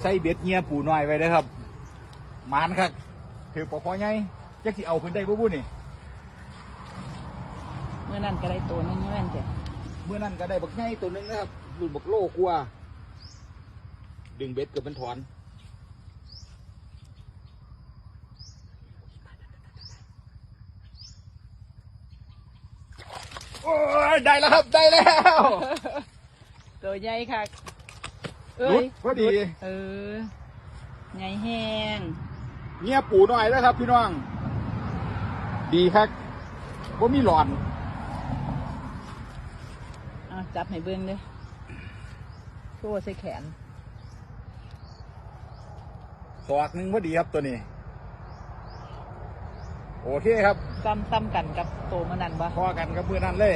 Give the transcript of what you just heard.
ใส่เบ็ดเงียปูน้อยไว้เลยครับหมานครับถือปอกคอใหญ่จักสิเอาขึ้นได้บ่บุนี่เมื่อนั้นก็ได้ตัวนึงนี่แม่นจ้ะเมื่อนั้นก็ได้บักใหญ่ตัวหนึงนะครับรุ่นบักโลกว่า ดึงเบ็ดเกือบเป็นถอนโอ้ยได้แล้วครับ ได้แล้ว ตัวใหญ่ค่ะหลุ เอ้ดยพอดี เออใหญ่แห้งเงียปูหน่อยนะครับ พี่น้อง ดีครับว่ามีหลอนเอาจับให้เบิ้งเด้อโซ่ใส่แขนศอกหนึ่งพอดีครับตัวนี้ โอเคครับซ้ำซ้ำกันกับตัวเมื่อนั้นปะพอกันกับเพื่อนนั่นเลย